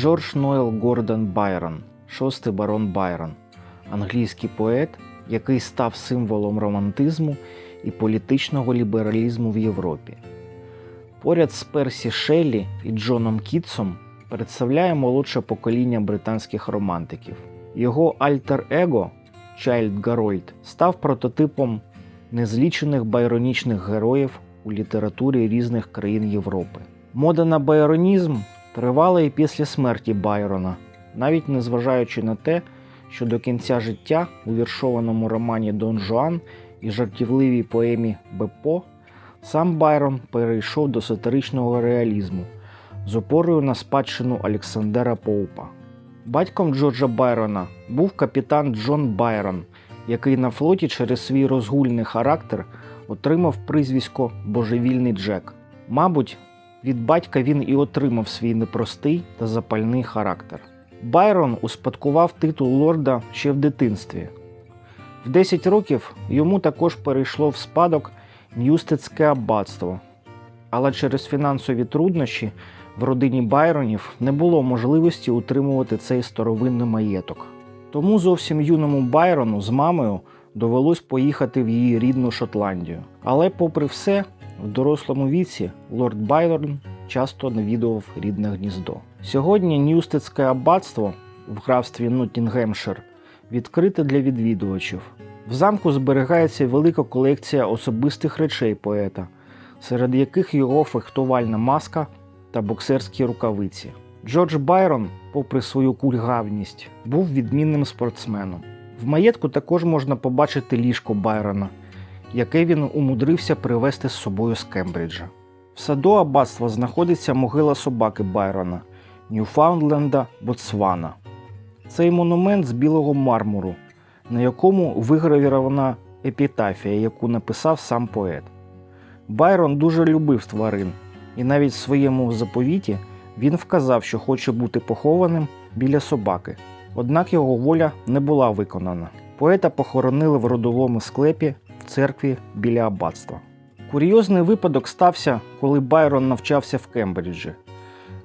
Джордж Ноел Гордон Байрон, шостий барон Байрон, англійський поет, який став символом романтизму і політичного лібералізму в Європі. Поряд з Персі Шеллі і Джоном Кітсом представляє молодше покоління британських романтиків. Його альтер-его Чайльд Гарольд став прототипом незлічених байронічних героїв у літературі різних країн Європи. Мода на байронізм тривала і після смерті Байрона, навіть незважаючи на те, що до кінця життя у віршованому романі Дон Жуан і жартівливій поемі Бепо сам Байрон перейшов до сатиричного реалізму з опорою на спадщину Олександера Поупа. Батьком Джорджа Байрона був капітан Джон Байрон, який на флоті через свій розгульний характер отримав прізвисько Божевільний Джек. Мабуть, від батька він і отримав свій непростий та запальний характер. Байрон успадкував титул лорда ще в дитинстві. В 10 років йому також перейшло в спадок Ньюстедське аббатство, але через фінансові труднощі в родині Байронів не було можливості утримувати цей старовинний маєток. Тому зовсім юному Байрону з мамою довелось поїхати в її рідну Шотландію. Але, попри все, в дорослому віці лорд Байрон часто навідував рідне гніздо. Сьогодні Ньюстедське аббатство в графстві Ноттінгемшир відкрите для відвідувачів. В замку зберігається велика колекція особистих речей поета, серед яких його фехтувальна маска та боксерські рукавиці. Джордж Байрон, попри свою кульгавність, був відмінним спортсменом. В маєтку також можна побачити ліжко Байрона, яке він умудрився привезти з собою з Кембриджа. В саду аббатства знаходиться могила собаки Байрона Ньюфаундленда Ботсвана. Цей монумент з білого мармуру, на якому вигравірована епітафія, яку написав сам поет. Байрон дуже любив тварин, і навіть в своєму заповіті він вказав, що хоче бути похованим біля собаки. Однак його воля не була виконана. Поета похоронили в родовому склепі церкві біля аббатства. Курйозний випадок стався, коли Байрон навчався в Кембриджі.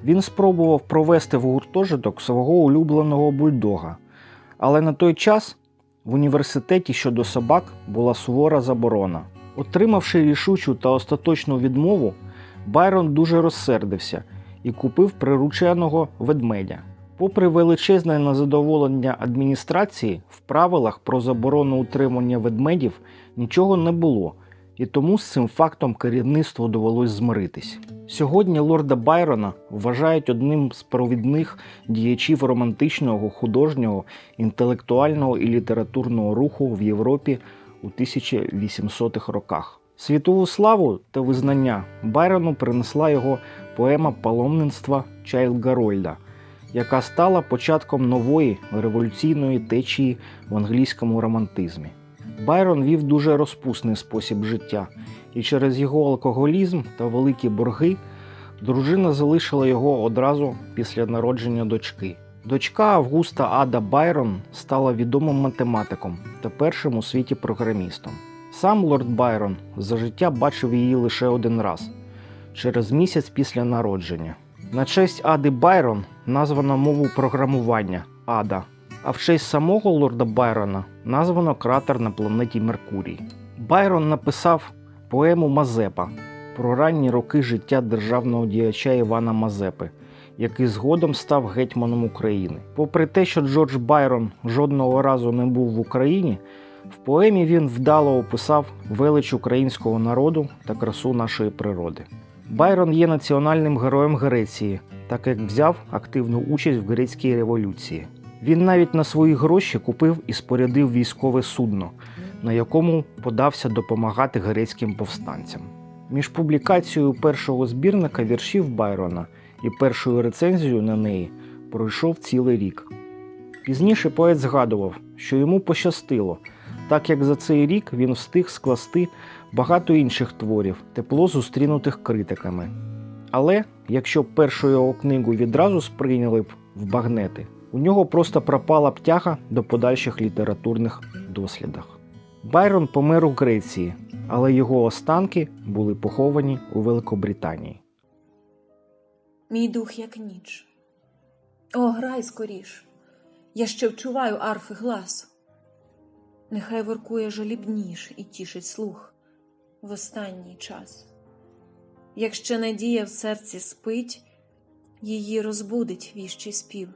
Він спробував провести в гуртожиток свого улюбленого бульдога, але на той час в університеті щодо собак була сувора заборона. Отримавши рішучу та остаточну відмову, Байрон дуже розсердився і купив прирученого ведмедя. Попри величезне незадоволення адміністрації, в правилах про заборону утримання ведмедів нічого не було, і тому з цим фактом керівництву довелось змиритись. Сьогодні лорда Байрона вважають одним з провідних діячів романтичного, художнього, інтелектуального і літературного руху в Європі у 1800-х роках. Світову славу та визнання Байрону принесла його поема паломництва Чайлд Гарольда, яка стала початком нової революційної течії в англійському романтизмі. Байрон вів дуже розпусний спосіб життя, і через його алкоголізм та великі борги дружина залишила його одразу після народження дочки. Дочка Августа Ада Байрон стала відомим математиком та першим у світі програмістом. Сам лорд Байрон за життя бачив її лише один раз через місяць після народження. На честь Ади Байрон названо мову програмування Ада, а в честь самого лорда Байрона названо кратер на планеті Меркурій. Байрон написав поему Мазепа про ранні роки життя державного діяча Івана Мазепи, який згодом став гетьманом України. Попри те, що Джордж Байрон жодного разу не був в Україні, в поемі він вдало описав велич українського народу та красу нашої природи. Байрон є національним героєм Греції, так як взяв активну участь в грецькій революції. Він навіть на свої гроші купив і спорядив військове судно, на якому подався допомагати грецьким повстанцям. Між публікацією першого збірника віршів Байрона і першою рецензією на неї пройшов цілий рік. Пізніше поет згадував, що йому пощастило, так як за цей рік він встиг скласти багато інших творів, тепло зустрінутих критиками. Але якщо першу його книгу відразу сприйняли б в багнети, у нього просто пропала б тяга до подальших літературних дослідах. Байрон помер у Греції, але його останки були поховані у Великобританії. Мій дух як ніч. О, грай скоріш, я ще вчуваю арфи глас. Нехай воркує жалібніш і тішить слух в останній час. Якщо надія в серці спить, її розбудить віщий спів.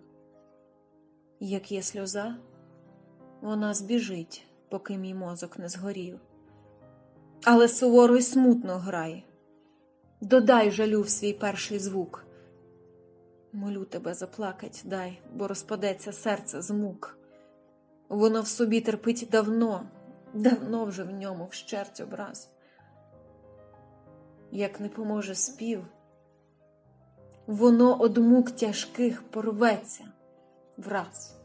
Як є сльоза, вона збіжить, поки мій мозок не згорів. Але суворо й смутно грай, додай жалю в свій перший звук. Молю тебе заплакать дай, бо розпадеться серце з мук. Воно в собі терпить давно, давно вже в ньому вщерть образ як не поможе спів, воно од мук тяжких порветься враз.